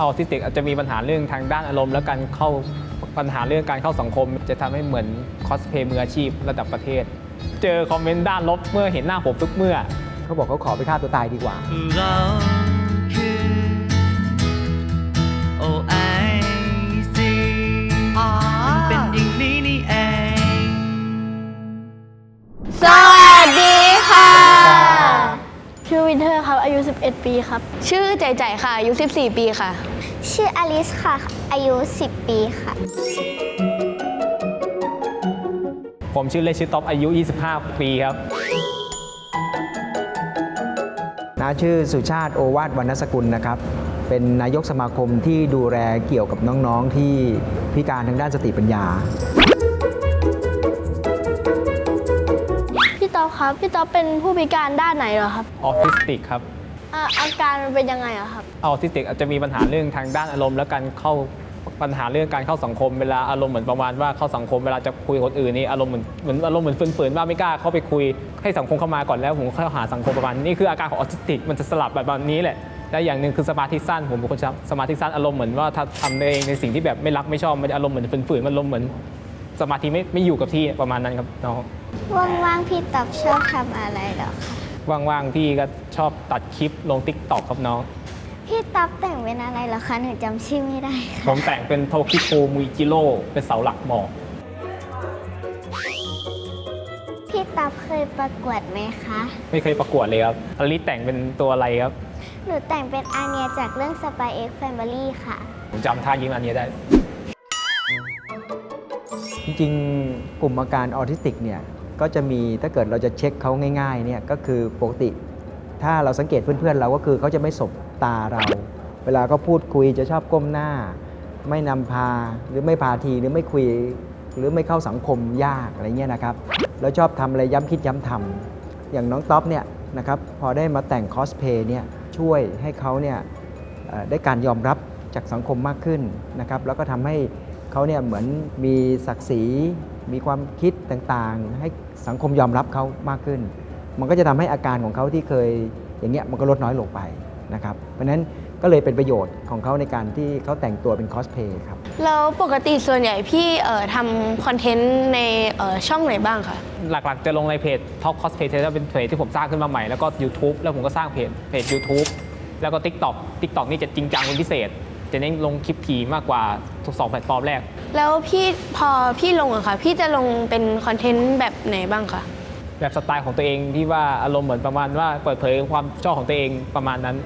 ออทิสติกอาจจะมีปัญหาเรื่องทางด้านอารมณ์ และการเข้าปัญหาเรื่องการเข้าสังคม จะทำให้เหมือนคอสเพย์มืออาชีพระดับประเทศ เจอคอมเมนต์ด้านลบเมื่อเห็นหน้าผมทุกเมื่อ เขาบอกเขาขอไปฆ่าตัวตายดีกว่า อร์ครับอายุ 11 ปีครับ ชื่อใจใจค่ะ อายุ 14 ปีค่ะ ชื่ออลิสค่ะ อายุ 10 ปีค่ะ ผมชื่อเล่นชื่อท็อปอายุ 25 ปีครับนะชื่อสุชาติโอวาทวรรณสกุลนะครับ เป็นนายกสมาคมที่ดูแลเกี่ยวกับน้องๆที่พิการทางด้านสติปัญญา พี่ต๊อบครับ พี่ต๊อบเป็นผู้พิการด้านไหนเหรอครับ ออทิสติกครับ อ่าอาการมันเป็นยังไงอะครับ ออทิสติกอาจจะมีปัญหาเรื่องทางด้านอารมณ์และการเข้าปัญหาเรื่องการเข้าสังคมเวลาอารมณ์เหมือนประมาณว่าเข้าสังคมเวลาจะคุยกับคนอื่นนี่อารมณ์เหมือนเหมือนอารมณ์เหมือนฝืนๆว่าไม่กล้าเข้าไปคุยให้สังคมเข้ามาก่อนแล้วผมเข้าหาสังคมประมาณนี้นี่คืออาการของออทิสติกมันจะสลับแบบนี้แหละและอย่างหนึ่งคือสมาธิสั้นผมเป็นคนสมาธิสั้นอารมณ์เหมือนว่าถ้าทำเองในสิ่งที่แบบไม่รักไม่ชอบมันจะอารมณ์เหมือนฝืนๆมันอารมณ์เหมือนสมาธิไม่ไม่อยู่กับที่ประมาณนั้นครับน้อง ว่างๆพี่ตอบชอบทำอะไรเหรอคะ ว่างๆพี่ก็ชอบตัดคลิปลงติ๊กต็อกครับน้อง พี่ตอบแต่งเป็นอะไรเหรอคะ หนูจำชื่อไม่ได้ค่ะ ผมแต่งเป็นโทคิโกมุยจิโร่เป็นเสาหลักหมอกพี่ตอบเคยประกวดไหมคะ ไม่เคยประกวดเลยครับอลิสแต่งเป็นตัวอะไรครับ หนูแต่งเป็นอาเนียจากเรื่อง Spy X Family ค่ะ ผมจำท่ายิ้มอันนี้ได้ จริงๆ กลุ่มอาการออทิสติกเนี่ย ก็จะมีถ้าเกิดเราจะเช็คเขาง่ายๆเนี่ยก็คือปกติ ถ้าเราสังเกตเพื่อนๆเราก็คือเขาจะไม่สบตาเรา เวลาเขาพูดคุยจะชอบก้มหน้า ไม่นำพาหรือไม่พาทีหรือไม่คุย หรือไม่เข้าสังคมยากอะไรเงี้ยนะครับแล้วชอบทำอะไรย้ำคิดย้ำทำอย่างน้องต๊อปเนี่ยนะครับพอได้มาแต่งคอสเพย์เนี่ยช่วยให้เขาเนี่ยได้การยอมรับจากสังคมมากขึ้นนะครับแล้วก็ทำให้เขาเนี่ยเหมือนมีศักดิ์ศรีมีความคิดต่างๆ ให้ สังคมยอมรับเขามากขึ้น มันก็จะทำให้อาการของเขาที่เคยอย่างเงี้ยมันก็ลดน้อยลงไปนะครับ เพราะฉะนั้นก็เลยเป็นประโยชน์ของเขาในการที่เขาแต่งตัวเป็นคอสเพย์ครับ แล้วปกติส่วนใหญ่พี่เอ่อทำคอนเทนต์ในเอ่อช่องไหนบ้างคะ หลักๆ จะลงในเพจ Top Cosplay Trader เป็นเพจที่ผมสร้างขึ้นมาใหม่ แล้วก็ YouTube แล้วผมก็สร้างเพจเพจ YouTube แล้วก็ TikTok TikTok นี่จะจริงจังเป็นพิเศษ จะเน้นลงคลิปถี่มากกว่าทุกสองแพลตฟอร์มแรก แล้วพี่พอพี่ลงอะค่ะ พี่จะลงเป็นคอนเทนต์แบบไหนบ้างคะแบบสไตล์ของตัวเองที่ว่าอารมณ์เหมือนประมาณว่าเปิดเผยความชอบของตัวเองประมาณนั้น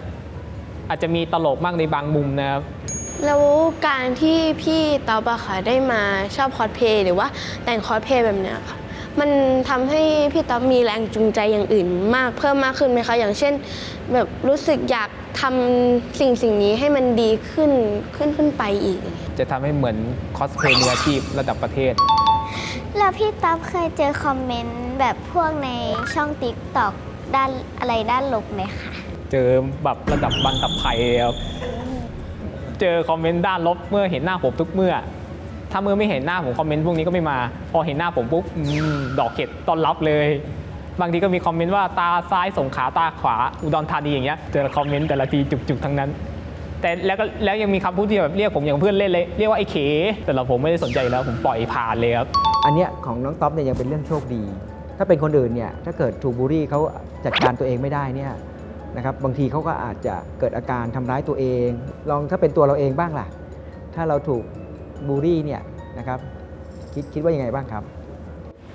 อาจจะมีตลกมากในบางมุมนะครับแล้วการที่พี่ต๊อบอะค่ะได้มาชอบคอสเพลย์หรือว่าแต่งคอสเพลย์แบบเนี้ยค่ะมันทำให้พี่ต๊อบมีแรงจูงใจอย่างอื่นมากเพิ่มมากขึ้นไหมคะ อย่างเช่น แบบรู้สึกอยาก ทำสิ่งสิ่งนี้ให้มันดีขึ้นขึ้นขึ้นไปอีก จะทำให้เหมือนคอสเพลย์มืออาชีพระดับประเทศ แล้วพี่ต๊อบเคยเจอคอมเมนต์แบบพวกในช่อง TikTok ด้านอะไรด้านลบไหมคะ เจอแบบระดับบันตับไผ่ครับเจอคอมเมนต์ด้านลบเมื่อเห็นหน้าผมทุกเมื่อ ถ้าเมื่อไม่เห็นหน้าผมคอมเมนต์พวกนี้ก็ไม่มา พอเห็นหน้าผมปุ๊บอืมดอกเข็ดต้อนรับเลย บางทีก็มีคอมเมนต์ว่าตาซ้ายสงขาตาขวาอุดรธานีอย่างเงี้ยเจอคอมเมนต์แต่ละทีจุกๆทั้งนั้น แต่แล้วก็แล้วยังมีคำพูดที่แบบเรียกผมอย่างเพื่อนเล่นเลยเรียกว่าไอ้เขแต่เราผมไม่ได้สนใจแล้วผมปล่อยผ่านเลยครับอันเนี้ยของน้องต๊อปเนี่ยยังเป็นเรื่องโชคดี ถ้าเป็นคนอื่นเนี่ยถ้าเกิดถูกบูลลี่เขาจัดการตัวเองไม่ได้เนี่ยนะครับบางทีเขาก็อาจจะเกิดอาการทำร้ายตัวเอง ลองถ้าเป็นตัวเราเองบ้างล่ะ ถ้าเราถูกบูลลี่เนี่ยนะครับคิดคิดว่ายังไงบ้างครับ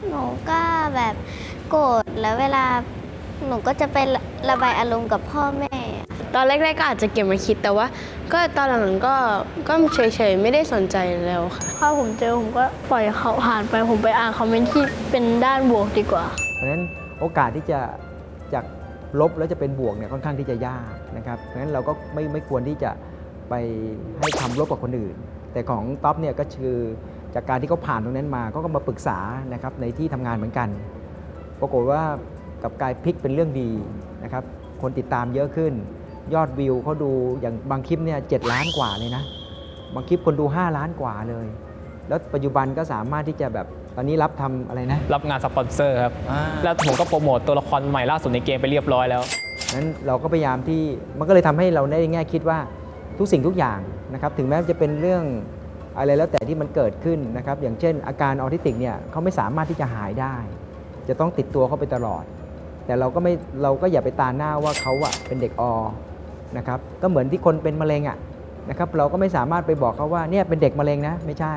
หนูก็แบบโกรธแล้วเวลาหนูก็จะไประระบายอารมณ์กับพ่อแม่ ตอนแรกๆก็อาจจะเก็บมาคิดแต่ว่า ก็ตอนหลังๆก็ก็เฉยๆไม่ได้สนใจแล้วค่ะพอผมเจอผมก็ปล่อยเขาผ่านไปผมไปอ่านคอมเมนต์ที่เป็นด้านบวกดีกว่า เพราะฉะนั้นโอกาสที่จะจากลบแล้วจะเป็นบวกเนี่ยค่อนข้างที่จะยากนะครับเพราะฉะนั้นเราก็ไม่ไม่ควรที่จะไปให้คำลบกับคนอื่น แต่ของท็อปเนี่ยก็คือ จากการที่เขาผ่านตรงนั้นมาเขาก็มาปรึกษานะครับในที่ทำงานเหมือนกัน ปรากฏว่ากลับกลายพลิกเป็นเรื่องดีนะครับ คนติดตามเยอะขึ้น ยอดวิวเขาดูอย่างบางคลิปเนี่ยเล้านกว่าเลยนะ บางคลิปคนดู 5 ล้านกว่าเลย แล้วปัจจุบันก็สามารถที่จะแบบตอนนี้รับทำอะไรนะ รับงานสปอนเซอร์ครับ แล้วผมก็โปรโมตตัวละครใหม่ล่าสุดในเกมไปเรียบร้อยแล้วนั้นเราก็พยายามที่มันก็เลยทำให้เราได้แง่คิดว่าทุกสิ่งทุกอย่างนะครับ ถึงแม้จะเป็นเรื่อง อะไรแล้วแต่ที่มันเกิดขึ้นนะครับ อย่างเช่น อาการออทิสติกเนี่ยเขาไม่สามารถที่จะหายได้ จะต้องติดตัวเขาไปตลอด แต่เราก็ไม่เราก็อย่าไปตาหน้าว่าเขาอะเป็นเด็กอนะครับก็เหมือนที่คนเป็นมะเร็งอะนะครับเราก็ไม่สามารถไปบอกเขาว่าเนี่ยเป็นเด็กมะเร็งนะไม่ใช่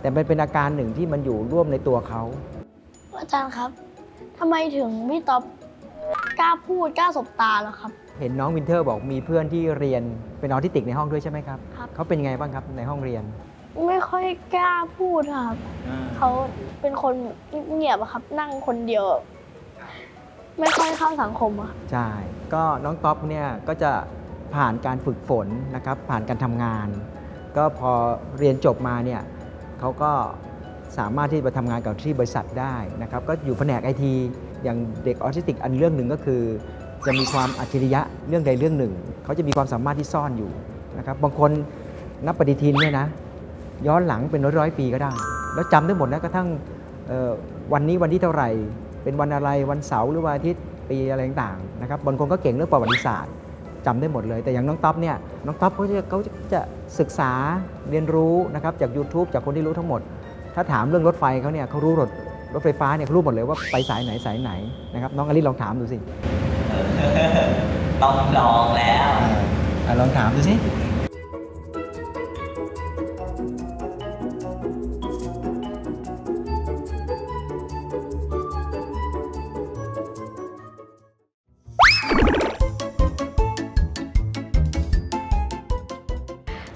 แต่มันเป็นอาการหนึ่งที่มันอยู่ร่วมในตัวเขาอาจารย์ครับทำไมถึงพี่ต๊อบกล้าพูดกล้าสบตาเหรอครับ เห็นน้องวินเทอร์บอกมีเพื่อนที่เรียนเป็นออทิสติกในห้องด้วยใช่ไหมครับ ครับ เขาเป็นไงบ้างครับในห้องเรียน ไม่ค่อยกล้าพูดครับเขาเป็นคนเงียบๆอะครับ นั่งคนเดียว ไม่ค่อยเข้าสังคมอะ ใช่ ก็น้องท็อปเนี่ยก็จะผ่านการฝึกฝนนะครับ ผ่านการทำงาน ก็พอเรียนจบมาเนี่ยเขาก็สามารถที่จะไปทำงานกับที่บริษัทได้นะครับ ก็อยู่แผนกไอที อย่างเด็กออทิสติกอันเรื่องหนึ่งก็คือ จะมีความอัจฉริยะเรื่องใดเรื่องหนึ่ง เขาจะมีความสามารถที่ซ่อนอยู่นะครับ บางคนนับปฏิทินเนี่ยนะ ย้อนหลังเป็นร้อยๆปีก็ได้ แล้วจำได้หมดนะกระทั่งเอ่อวันนี้วันที่เท่าไหร่ เป็นวันอะไรวันเสาร์หรือวันอาทิตย์ปีอะไรต่างๆนะครับบางคนก็เก่งเรื่องประวัติศาสตร์จำได้หมดเลย แต่อย่างน้องต๊อปเนี่ยน้องต๊อปเขาจะเขาจะศึกษาเรียนรู้นะครับจาก YouTube จากคนที่รู้ทั้งหมด ถ้าถามเรื่องรถไฟเขาเนี่ยเขารู้รถรถไฟฟ้าเนี่ยเขารู้หมดเลยว่าไปสายไหนสายไหนนะครับน้องอลิลองถามดูสิต้องลองแล้วอะลองถามดูสิ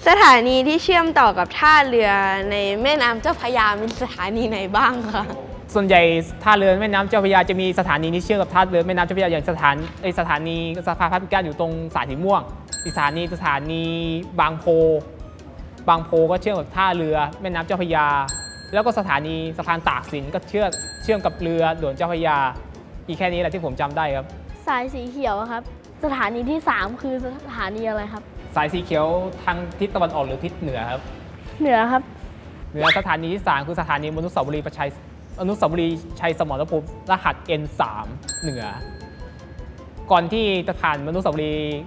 สถานีที่เชื่อมต่อกับท่าเรือในแม่น้ำเจ้าพระยามีสถานีไหนบ้างคะ ส่วนใหญ่ท่าเรือแม่น้ำเจ้าพระยาจะมีสถานีที่เชื่อมกับท่าเรือแม่น้ำเจ้าพระยาอย่างสถานไอสถานีสภาพัฒน์พิการอยู่ตรงสายสีม่วงอีกสถานีสถานีบางโพ บางโพก็เชื่อมกับท่าเรือแม่น้ำเจ้าพระยา แล้วก็สถานีสะพานตากสินก็เชื่อมเชื่อมกับเรือด่วนเจ้าพระยา อีกแค่นี้แหละที่ผมจำได้ครับ สายสีเขียวอะครับ สถานีที่ 3 คือสถานีอะไรครับ สายสีเขียวทางทิศตะวันออกหรือทิศเหนือครับ เหนือครับ เหนือสถานีที่3คือสถานีมนุษยสาวรีย์ประชัยอนุสาวรีย์ชัยสมรภูมิรหัส N3 เหนือ ก่อนที่จะผ่านมนุษยสาวรีย์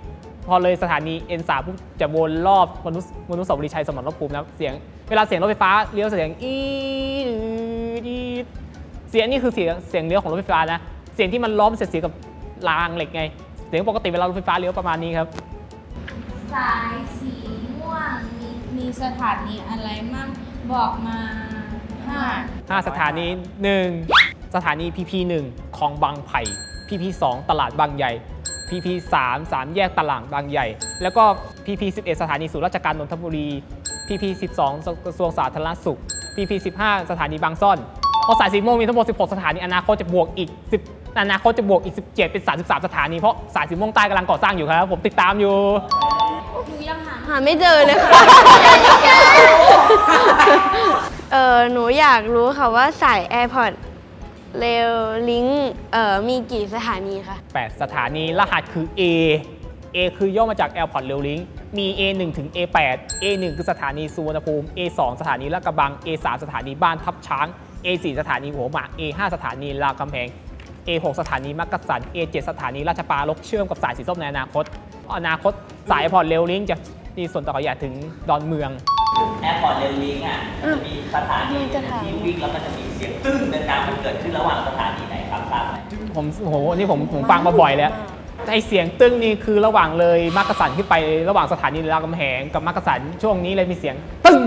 พอเลยสถานี N3 ปุ๊บจะวนรอบมนุษย์มนุษยสาวรีย์ชัยสมรภูมินะเสียงเวลาเสียงรถไฟฟ้าเลี้ยวเสียงอีดีดเสียงนี่คือเสียงเสียงเลี้ยวของรถไฟฟ้านะ เสียงที่มันล้อมเสียดสีกับรางเหล็กไง เสียงปกติเวลารถไฟฟ้าเลี้ยวประมาณนี้ครับ สายสีม่วงมีมีสถานีอะไรมั่งบอกมาห้า5สถานี1สถานี PP 1คลองบางไผ่ PP 2ตลาดบางใหญ่ PP 3 3แยกตลาดบางใหญ่ แล้วก็ PP 11สถานีศูนย์ราชการนนทบุรี PP 12กระทรวงสาธารณสุข PP 15สถานีบางซ่อนเพราะสายสีม่วงมีทั้งหมด 16 สถานีอนาคตจะบวกอีก 10 อนาคตจะบวกอีก 17 เป็น 33 สถานี เพราะสายสีม่วงใต้กำลังก่อสร้างอยู่ครับ ผมติดตามอยู่ หนูยังหาหาไม่เจอเลยค่ะ เออหนูอยากรู้ค่ะว่าสาย AirPod เรลลิงเอ่อมีกี่สถานีคะ 8 สถานีรหัสคือ A A คือย่อมาจาก Airport Rail Link มี A1 ถึง A8 A1 คือสถานีสุวรรณภูมิ A2 สถานีลาดกระบัง A3 สถานีบ้านทับช้าง A4 สถานีหัวหมาก A5 สถานีรามคำแหง A6 สถานีมักกะสัน A7 สถานีราชปรารภเชื่อมกับสายสีส้มในอนาคต อนาคตสาย Airport Rail Link จะมีส่วนต่อขยายถึงดอนเมือง แอร์พอร์ตเรลลิงอะจะมีสถานีจะถามที่วิ่งแล้วมันจะมีเสียงตึ้งดังๆมันเกิดขึ้นระหว่างสถานีไหนครับทราบไหมผมโอ้โหอันนี่ผมผมฟังมาบ่อยแล้ว ไอเสียงตึ้งนี่คือระหว่างเลยมักกะสันขึ้นไประหว่างสถานีรามคำแหงกับมักกะสันช่วงนี้เลยมีเสียงตึ้ง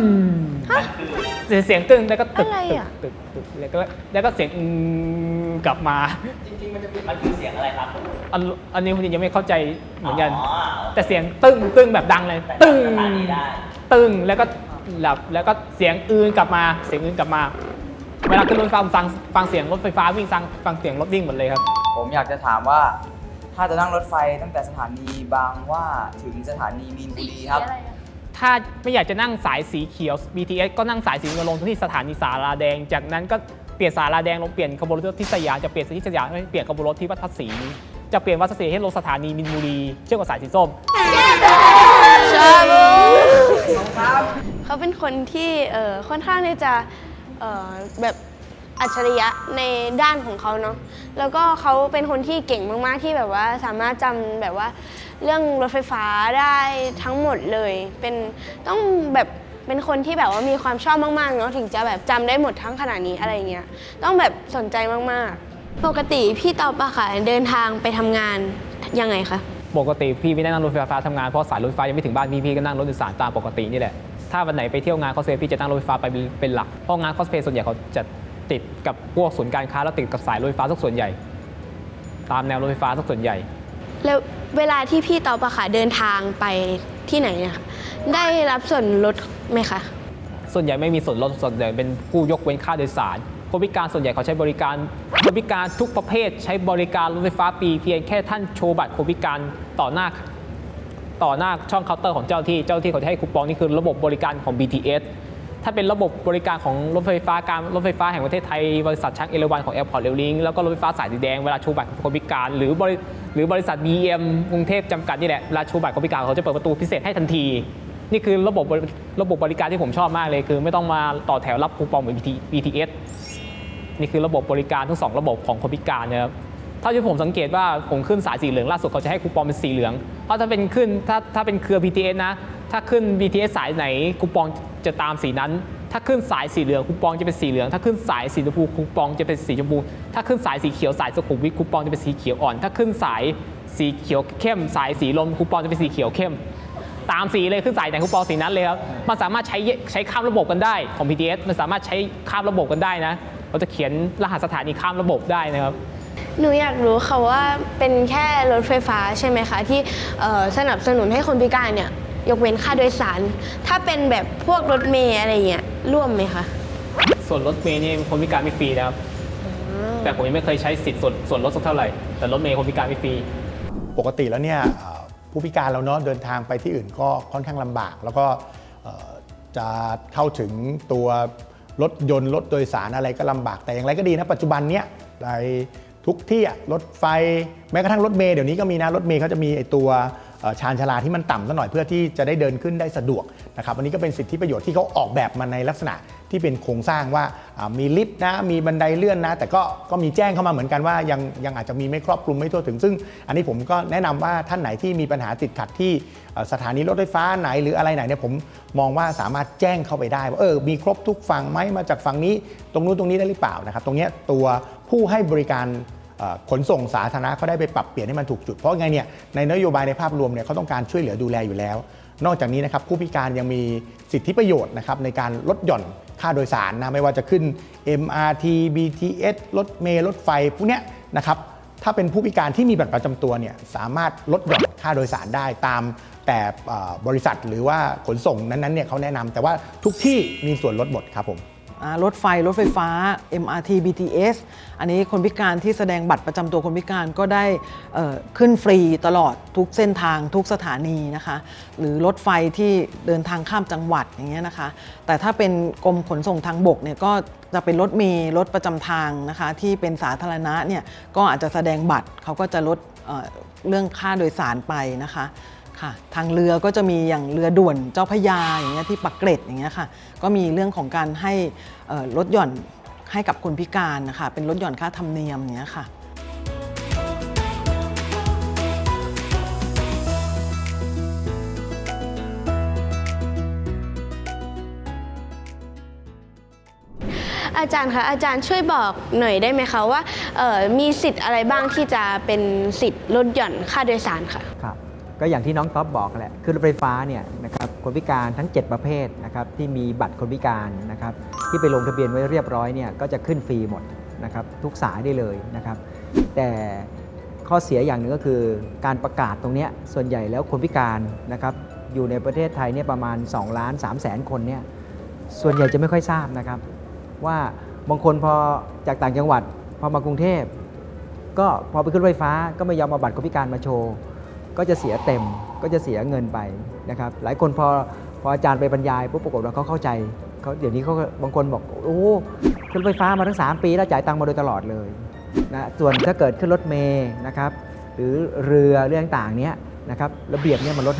มันคือเสียงเสียงตึ้งแล้วก็ตึกอะไรตึกอะตึกตึกแล้วก็แล้วก็เสียงอืมกลับมามันคือเสียงอะไรครับอันอันนี้ผมยังไม่เข้าใจเหมือนกันอ๋อแต่เสียงตึ้งตึ้งแบบดังเลย แต่ตึ้งสถานีได้ตึ้งแล้วก็หลับแล้วก็เสียงอื่นกลับมา เสียงอื่นกลับมา เวลาขึ้นรถไฟฟ้าผมฟังฟังเสียงรถไฟฟ้าวิ่งฟังฟังเสียงรถวิ่งหมดเลยครับ ผมอยากจะถามว่า ถ้าจะนั่งรถไฟตั้งแต่สถานีบางหว่าถึงสถานีมีนบุรีครับถ้าไม่อยากจะนั่งสายสีเขียว BTS ก็นั่งสายสีเงินลงที่สถานีสาราแดง จากนั้นก็เปลี่ยนสาราแดงลงเปลี่ยนขบวนรถที่สยามจะเปลี่ยนที่สยามให้เปลี่ยนขบวนรถที่วัดพระศรีจะเปลี่ยนวัดพระศรีให้ลงสถานีมินบุรีเชื่อมกับสายสีส้ม ชาบูเขาเป็นคนที่เอ่อค่อนข้างที่จะเอ่อแบบ อัจฉริยะในด้านของเขาเนาะแล้วก็เขาเป็นคนที่เก่งมากๆที่แบบว่าสามารถจำแบบว่า เรื่องรถไฟฟ้าได้ทั้งหมดเลย เป็นต้องแบบเป็นคนที่แบบว่ามีความชอบมากๆเนาะถึงจะแบบจำได้หมดทั้งขนาดนี้อะไรเงี้ยต้องแบบสนใจมากๆ ปกติพี่ตอบอะค่ะเดินทางไปทำงานยังไงคะปกติพี่ไม่ได้นั่งรถไฟฟ้าทำงานเพราะสายรถไฟยังไม่ถึงบ้านพี่พี่ก็นั่งรถโดยสารตามปกตินี่แหละถ้าวันไหนไปเที่ยวงานคอสเพลย์พี่จะนั่งรถไฟฟ้าไปเป็นเป็นหลักเพราะงานคอสเพลย์ส่วนใหญ่เขาจะ ติดกับพวกศูนย์การค้าแล้วติดกับสายรถไฟฟ้าสักส่วนใหญ่ ตามแนวรถไฟฟ้าสักส่วนใหญ่ แล้วเวลาที่พี่ตอบอะค่ะเดินทางไปที่ไหนเนี่ยค่ะได้รับส่วนลดไหมคะ ส่วนใหญ่ไม่มีส่วนลดส่วนใหญ่เป็นผู้ยกเว้นค่าโดยสารคนพิการส่วนใหญ่เขาใช้บริการคนพิการทุกประเภท ใช้บริการรถไฟฟ้าฟรีเพียงแค่ท่านโชว์บัตรคนพิการต่อหน้าต่อหน้าช่องเคาน์เตอร์ของเจ้าที่เจ้าที่เขาจะให้คูปองนี่คือระบบบริการของ BTS ถ้าเป็นระบบบริการของรถไฟฟ้าการรถไฟฟ้าแห่งประเทศไทย บริษัทชักเอราวันของ Airport Rail Link แล้วก็รถไฟฟ้าสายสีแดงเวลาชูบัตรคนพิการ หรือบริหรือบริษัท BM กรุงเทพจำกัดนี่แหละเวลาชูบัตรคนพิการเขาจะเปิดประตูพิเศษให้ทันที นี่คือระบบระบบบริการที่ผมชอบมากเลย คือไม่ต้องมาต่อแถวรับคูปองเหมือน BTS นี่คือระบบบริการทั้งสองระบบของคนพิการนะครับเท่าที่ผมสังเกตว่าผมขึ้นสายสีเหลืองล่าสุดเขาจะให้คูปองเป็นสีเหลืองเพราะถ้าเป็นขึ้นถ้าถ้าเป็นเครือ BTS นะ ถ้าขึ้น BTS สายไหนคูปอง จะตามสีนั้น ถ้าขึ้นสายสีเหลืองคูปองจะเป็นสีเหลือง ถ้าขึ้นสายสีชมพูคูปองจะเป็นสีชมพู ถ้าขึ้นสายสีเขียวสายสุขุมวิทคูปองจะเป็นสีเขียวอ่อน ถ้าขึ้นสายสีเขียวเข้ม สายสีลมคูปองจะเป็นสีเขียวเข้ม ตามสีเลยขึ้นสายไหนคูปองสีนั้นเลยครับ มันสามารถใช้ใช้ข้ามระบบกันได้ของ BTS มันสามารถใช้ข้ามระบบกันได้นะ เราจะเขียนรหัสสถานีข้ามระบบได้นะครับหนูอยากรู้ค่ะว่าเป็นแค่รถไฟฟ้าใช่ไหมคะ ที่สนับสนุนให้คนพิการเนี่ย ยกเว้นค่าโดยสาร ถ้าเป็นแบบพวกรถเมย์อะไรเงี้ยร่วมไหมคะส่วนรถเมย์นี่คนพิการไม่ฟรีนะครับ แต่ผมยังไม่เคยใช้สิทธิ์ส่วนส่วนลดสักเท่าไหร่ แต่รถเมย์คนพิการไม่ฟรี ปกติแล้วเนี่ยเอ่อผู้พิการเราเนาะเดินทางไปที่อื่นก็ค่อนข้างลำบาก แล้วก็เอ่อจะเข้าถึงตัวรถยนต์รถโดยสารอะไรก็ลำบากแต่อย่างไรก็ดีนะปัจจุบันเนี้ยในทุกที่อะรถไฟแม้กระทั่งรถเมล์เดี๋ยวนี้ก็มีนะรถเมล์เขาจะมีไอตัวเอ่อ ชานชาลาที่มันต่ำสักหน่อยเพื่อที่จะได้เดินขึ้นได้สะดวกนะครับอันนี้ก็เป็นสิทธิประโยชน์ที่เขาออกแบบมาในลักษณะที่เป็นโครงสร้างว่ามีลิฟต์นะมีบันไดเลื่อนนะ แต่ก็ก็มีแจ้งเข้ามาเหมือนกันว่ายังยังอาจจะมีไม่ครอบคลุมไม่ทั่วถึง ซึ่งอันนี้ผมก็แนะนำว่าท่านไหนที่มีปัญหาติดขัดที่สถานีรถไฟฟ้าไหนหรืออะไรไหนเนี่ยผมมองว่าสามารถแจ้งเข้าไปได้ว่าเออมีครบทุกฝั่งไหมมาจากฝั่งนี้ ตรงนู้นตรงนี้ได้หรือเปล่านะครับตรงนี้ตัวผู้ให้บริการ ขนส่งสาธารณะเขาได้ไปปรับเปลี่ยนให้มันถูกจุด เพราะไงเนี่ยในนโยบายในภาพรวมเนี่ยเขาต้องการช่วยเหลือดูแลอยู่แล้ว นอกจากนี้นะครับผู้พิการยังมีสิทธิประโยชน์นะครับในการลดหย่อนค่าโดยสารนะไม่ว่าจะขึ้น MRT BTS รถเมล์รถไฟพวกเนี้ยนะครับถ้าเป็นผู้พิการที่มีบัตรประจำตัวเนี่ยสามารถลดหย่อนค่าโดยสารได้ตามแต่บริษัทหรือว่าขนส่งนั้นๆเนี่ยเขาแนะนำแต่ว่าทุกที่มีส่วนลดหมดครับผม รถไฟ รถไฟฟ้า MRT BTS อันนี้คนพิการที่แสดงบัตรประจำตัวคนพิการก็ได้ขึ้นฟรีตลอดทุกเส้นทางทุกสถานีนะคะ หรือรถไฟที่เดินทางข้ามจังหวัดอย่างเงี้ยนะคะ แต่ถ้าเป็นกรมขนส่งทางบกเนี่ยก็จะเป็นรถเมล์รถประจำทางนะคะ ที่เป็นสาธารณะเนี่ยก็อาจจะแสดงบัตรเขาก็จะลดเเรื่องค่าโดยสารไปนะคะ ค่ะทางเรือก็จะมีอย่างเรือด่วนเจ้าพระยาอย่างเงี้ยที่ปักเกร็ดอย่างเงี้ยค่ะก็มีเรื่องของการให้เอ่อลดหย่อนให้กับคนพิการนะคะเป็นลดหย่อนค่าธรรมเนียมอย่างเงี้ยค่ะอาจารย์คะอาจารย์ช่วยบอกหน่อยได้ไหมคะว่าเอ่อมีสิทธิ์อะไรบ้างที่จะเป็นสิทธิ์ลดหย่อนค่าโดยสารค่ะครับ ก็อย่างที่น้องท็อปบอกแหละคือรถไฟฟ้าเนี่ยนะครับคนพิการทั้ง 7 ประเภทนะครับที่มีบัตรคนพิการนะครับที่ไปลงทะเบียนไว้เรียบร้อยเนี่ยก็จะขึ้นฟรีหมดนะครับทุกสายได้เลยนะครับ แต่ข้อเสียอย่างหนึ่งก็คือการประกาศตรงนี้ส่วนใหญ่แล้วคนพิการนะครับอยู่ในประเทศไทยเนี่ยประมาณ2ล้าน3แสนคนเนี่ยส่วนใหญ่จะไม่ค่อยทราบนะครับ ว่าบางคนพอจากต่างจังหวัดพอมากรุงเทพ ก็พอไปขึ้นรถไฟฟ้าก็ไม่ยอมเอาบัตรคนพิการมาโชว์ ก็จะเสียเต็มก็จะเสียเงินไปนะครับหลายคนพอพออาจารย์ไปบรรยายปุ๊บปรากฏว่าเขาเข้าใจเขาเดี๋ยวนี้เขาบางคนบอกโอ้ขึ้นรถไฟฟ้ามาทั้ง 3 ปีแล้วจ่ายตังค์มาโดยตลอดเลยนะส่วนถ้าเกิดขึ้นรถเมย์นะครับหรือเรือเรื่องต่างเนี้ยนะครับระเบียบเนี่ยมันลด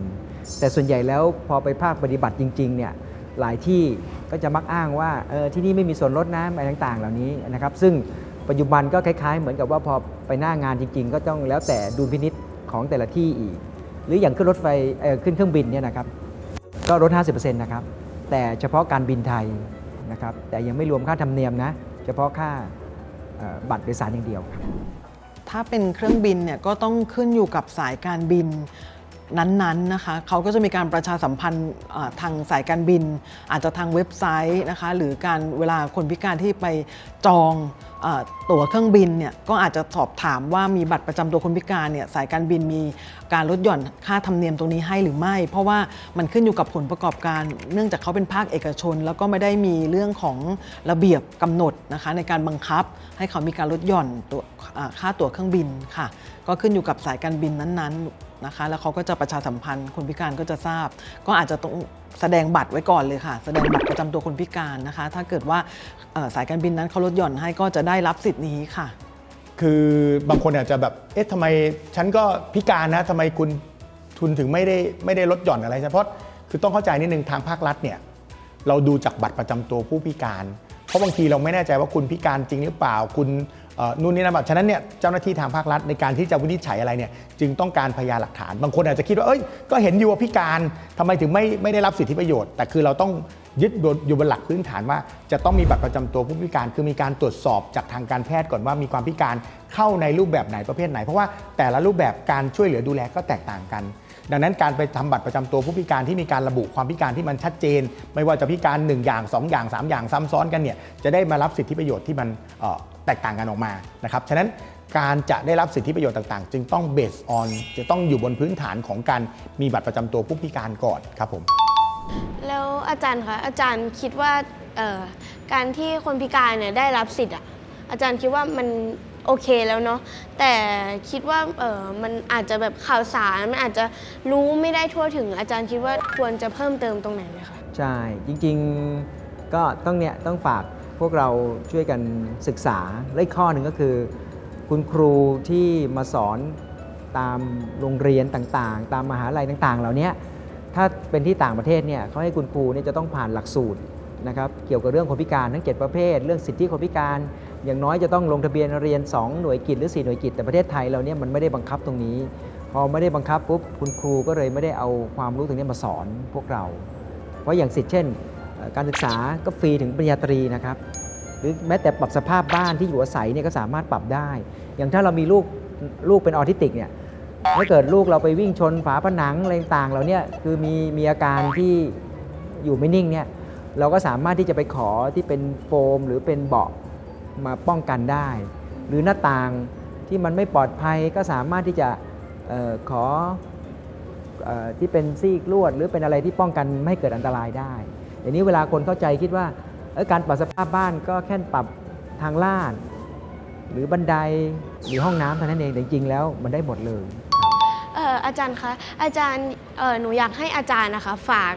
50%แต่ส่วนใหญ่แล้วพอไปภาคปฏิบัติจริงๆเนี่ยหลายที่ก็จะมักอ้างว่าเออที่นี่ไม่มีส่วนลดนะอะไรต่างๆ เหล่านี้นะครับซึ่งปัจจุบันก็คล้ายๆ เหมือนกับว่าพอไปหน้างานจริง ๆ ก็ต้องแล้วแต่ดุลพินิษ ของแต่ละที่อีก หรืออย่างขึ้นรถไฟเออขึ้นเครื่องบินเนี่ยนะครับก็ลด 50%นะครับแต่เฉพาะการบินไทยนะครับแต่ยังไม่รวมค่าธรรมเนียมนะเฉพาะค่าบัตรโดยสารอย่างเดียวครับถ้าเป็นเครื่องบินเนี่ยก็ต้องขึ้นอยู่กับสายการบิน นั้นๆนะคะเขาก็จะมีการประชาสัมพันธ์ทางสายการบิน อาจจะทางเว็บไซต์นะคะหรือการเวลาคนพิการที่ไปจองตั๋วเครื่องบินเนี่ยก็อาจจะสอบถามว่ามีบัตรประจำตัวคนพิการเนี่ยสายการบินมีการลดหย่อนค่าธรรมเนียมตรงนี้ให้หรือไม่ เพราะว่ามันขึ้นอยู่กับผลประกอบการ เนื่องจากเขาเป็นภาคเอกชน แล้วก็ไม่ได้มีเรื่องของระเบียบกำหนดนะคะในการบังคับให้เขามีการลดหย่อนตัวค่าตั๋วเครื่องบินค่ะ ก็ขึ้นอยู่กับสายการบินนั้นๆ นะคะ แล้วเขาก็จะประชาสัมพันธ์ คนพิการก็จะทราบ ก็อาจจะต้องแสดงบัตรไว้ก่อนเลยค่ะ แสดงบัตรประจำตัวคนพิการนะคะ ถ้าเกิดว่าสายการบินนั้นเขาลดหย่อนให้ก็จะได้รับสิทธิ์นี้ค่ะ คือบางคนอาจจะแบบ เอ๊ะทำไมฉันก็พิการนะทำไมคุณทุนถึงไม่ได้ไม่ได้ลดหย่อนอะไรเฉพาะคือต้องเข้าใจนิดนึงทางภาครัฐเนี่ยเราดูจากบัตรประจำตัวผู้พิการ เพราะบางทีเราไม่แน่ใจว่าคุณพิการจริงหรือเปล่า คุณ นู่นนี่นั่นแบบฉะนั้นเนี่ยเจ้าหน้าที่ทางภาครัฐในการที่จะวินิจฉัยอะไรเนี่ยจึงต้องการพยานหลักฐาน บางคนอาจจะคิดว่าเอ้ยก็เห็นอยู่ว่าพิการทำไมถึงไม่ไม่ได้รับสิทธิประโยชน์ แต่คือเราต้องยึดอยู่บนหลักพื้นฐานว่า จะต้องมีบัตรประจำตัวผู้พิการ คือมีการตรวจสอบจากทางการแพทย์ก่อนว่ามีความพิการเข้าในรูปแบบไหนประเภทไหน เพราะว่าแต่ละรูปแบบการช่วยเหลือดูแลก็แตกต่างกัน ดังนั้นการไปทำบัตรประจำตัวผู้พิการที่มีการระบุความพิการที่มันชัดเจน ไม่ว่าจะพิการ 1 อย่าง 2 อย่าง 3 อย่างซ้ำซ้อนกันเนี่ยจะได้มารับสิทธิประโยชน์ที่มันเอ่อ แตกต่างกันออกมานะครับฉะนั้นการจะได้รับสิทธิประโยชน์ต่างๆ จึงต้อง based on จะต้องอยู่บนพื้นฐานของการมีบัตรประจำตัวผู้พิการก่อนครับผม แล้วอาจารย์คะอาจารย์คิดว่าเอ่อการที่คนพิการเนี่ยได้รับสิทธิ์อะอาจารย์คิดว่ามันโอเคแล้วเนาะแต่คิดว่าเออมันอาจจะแบบข่าวสารมันอาจจะรู้ไม่ได้ทั่วถึง อาจารย์คิดว่าควรจะเพิ่มเติมตรงไหนไหมคะ ใช่ จริงๆ ก็ต้องเนี่ยต้องฝาก พวกเราช่วยกันศึกษาและอีกข้อหนึ่งก็คือ คุณครูที่มาสอนตามโรงเรียนต่างๆ ตามมหาลัยต่างๆ เหล่านี้ถ้าเป็นที่ต่างประเทศเนี่ยเขาให้คุณครูเนี่ยจะต้องผ่านหลักสูตรนะครับเกี่ยวกับเรื่องคนพิการทั้ง 7 ประเภท เรื่องสิทธิคนพิการ อย่างน้อยจะต้องลงทะเบียนเรียน 2 หน่วยกิจหรือ 4 หน่วยกิจแต่ประเทศไทยเราเนี่ยมันไม่ได้บังคับตรงนี้ พอไม่ได้บังคับปุ๊บคุณครูก็เลยไม่ได้เอาความรู้ตรงนี้มาสอนพวกเรา เพราะอย่างสิทธิเช่น การศึกษาก็ฟรีถึงปริญญาตรีนะครับ หรือแม้แต่ปรับสภาพบ้านที่อยู่อาศัยเนี่ยก็สามารถปรับได้ อย่างถ้าเรามีลูกลูกเป็นออทิสติกเนี่ยถ้าเกิดลูกเราไปวิ่งชนฝาผนังอะไรต่างๆเราเนี่ยคือมีมีอาการที่อยู่ไม่นิ่งเนี่ยเราก็สามารถที่จะไปขอที่เป็นโฟม หรือเป็นเบาะมาป้องกันได้ หรือหน้าต่างที่มันไม่ปลอดภัยก็สามารถที่จะออขอออที่เป็นซีกลวด หรือเป็นอะไรที่ป้องกันไม่ให้เกิดอันตรายได้ อย่างนี้เวลาคนเข้าใจคิดว่าเอ้ยการปรับสภาพบ้านก็แค่ปรับทางลาด หรือบันไดหรือห้องน้ำเท่านั้นเองแต่จริงๆแล้วมันได้หมดเลย เอ่ออาจารย์คะอาจารย์เอ่อหนูอยากให้อาจารย์นะคะ ฝาก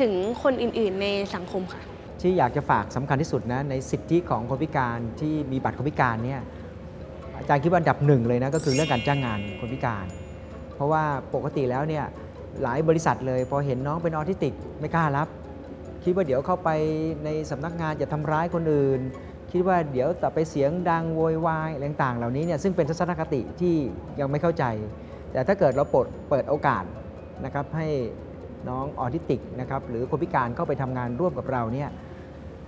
ถึงคนอื่นๆในสังคมค่ะ ที่อยากจะฝากสำคัญที่สุดนะในสิทธิของคนพิการที่มีบัตรคนพิการเนี่ยอาจารย์คิดว่าอันดับหนึ่งเลยนะก็คือเรื่องการจ้างงานคนพิการ เพราะว่าปกติแล้วเนี่ยหลายบริษัทเลยพอเห็นน้องเป็นออทิสติกไม่กล้ารับ คิดว่าเดี๋ยวเข้าไปในสำนักงานจะทำร้ายคนอื่น คิดว่าเดี๋ยวจะไปเสียงดังโวยวายอะไรต่างๆเหล่านี้เนี่ยซึ่งเป็นทัศนคติที่ยังไม่เข้าใจ แต่ถ้าเกิดเราเปิดเปิดโอกาสนะครับให้น้องออทิสติกนะครับหรือคนพิการเข้าไปทำงานร่วมกับเราเนี่ย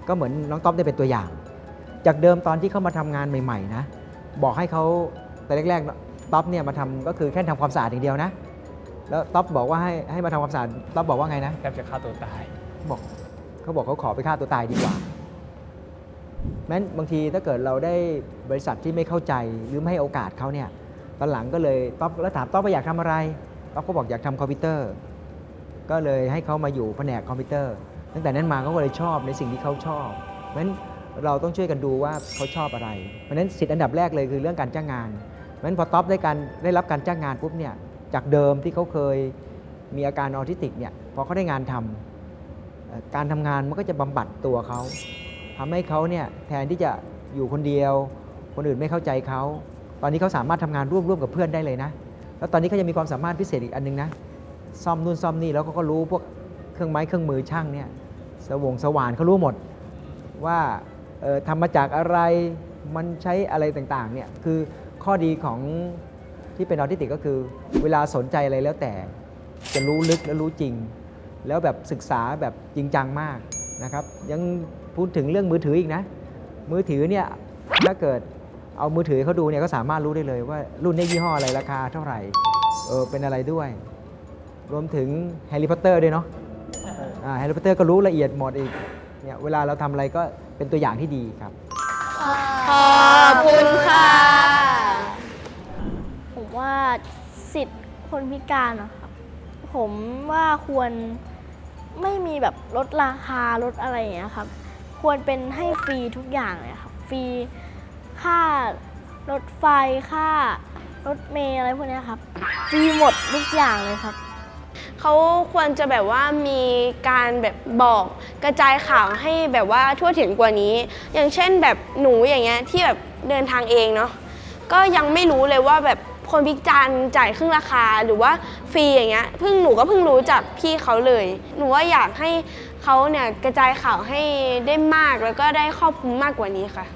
ก็เหมือนน้องต๊อบได้เป็นตัวอย่าง จากเดิมตอนที่เข้ามาทำงานใหม่ ๆ นะ บอกให้เขาแต่แรกๆต๊อบเนี่ยมาทำก็คือแค่ทำความสะอาดอย่างเดียวนะ แล้วต๊อบบอกว่าให้ให้มาทำความสะอาดต๊อบบอกว่าไงนะแทบจะฆ่าตัวตายบอก เขาบอกเขาขอไปฆ่าตัวตายดีกว่า แม้นบางทีถ้าเกิดเราได้บริษัทที่ไม่เข้าใจหรือไม่ให้โอกาสเขาเนี่ยตอนหลังก็เลยต๊อบแล้วถามต๊อบว่าอยากทำอะไรต๊อบก็บอกอยากทำคอมพิวเตอร์ ก็เลยให้เขามาอยู่แผนกคอมพิวเตอร์ ตั้งแต่นั้นมาเขาก็เลยชอบในสิ่งที่เขาชอบเพราะฉะนั้นเราต้องช่วยกันดูว่าเขาชอบอะไร เพราะฉะนั้นสิทธิ์อันดับแรกเลยคือเรื่องการจ้างงานเพราะฉะนั้นพอต๊อบได้การได้รับการจ้างงานปุ๊บเนี่ยจากเดิมที่เขาเคยมีอาการออทิสติกเนี่ยพอเขาได้งานทำเอ่อ การทำงานมันก็จะบำบัดตัวเขาทำให้เขาเนี่ยแทนที่จะอยู่คนเดียว คนอื่นไม่เข้าใจเขา ตอนนี้เขาสามารถทำงานร่วมร่วมกับเพื่อนได้เลยนะ แล้วตอนนี้เขาจะมีความสามารถพิเศษอีกอันนึงนะ ซ่อมนู่นซ่อมนี่แล้วเขาก็รู้พวกเครื่องไม้เครื่องมือช่างเนี่ยสวงสว่านเขารู้หมดว่าทำมาจากอะไรมันใช้อะไรต่างๆเนี่ยคือข้อดีของที่เป็นออทิสติกก็คือ เวลาสนใจอะไรแล้วแต่จะรู้ลึกและรู้จริง แล้วแบบศึกษาแบบจริงจังมากนะครับ ยังพูดถึงเรื่องมือถืออีกนะ มือถือเนี่ยถ้าเกิดเอามือถือให้เขาดูเนี่ยก็สามารถรู้ได้เลยว่ารุ่นนี้ยี่ห้ออะไรราคาเท่าไหร่เออเป็นอะไรด้วย รวมถึงแฮร์รี่พอตเตอร์ด้วยเนาะแฮร์รี่พอตเตอร์ก็รู้ละเอียดหมดอีกเนี่ยเวลาเราทำอะไรก็เป็นตัวอย่างที่ดีครับ ขอบคุณค่ะ ผมว่าสิทธิ์คนพิการนะครับ ผมว่าควร ไม่มีแบบลดราคาลดอะไรอย่างเงี้ยครับ ควรเป็นให้ฟรีทุกอย่างเลยครับฟรีค่ารถไฟค่ารถเมล์อะไรพวกเนี้ยครับฟรีหมดทุกอย่างเลยครับ เขาควรจะแบบว่ามีการแบบบอกกระจายข่าวให้แบบว่าทั่วถึงกว่านี้ อย่างเช่นแบบหนูอย่างเงี้ยที่แบบเดินทางเองเนาะก็ยังไม่รู้เลยว่าแบบ คนพิการจ่ายครึ่งราคาหรือว่าฟรีอย่างเงี้ยเพิ่งหนูก็เพิ่งรู้จากพี่เขาเลย หนูว่าอยากให้เขาเนี่ยกระจายข่าวให้ได้มากแล้วก็ได้ครอบคลุมมากกว่านี้ค่ะ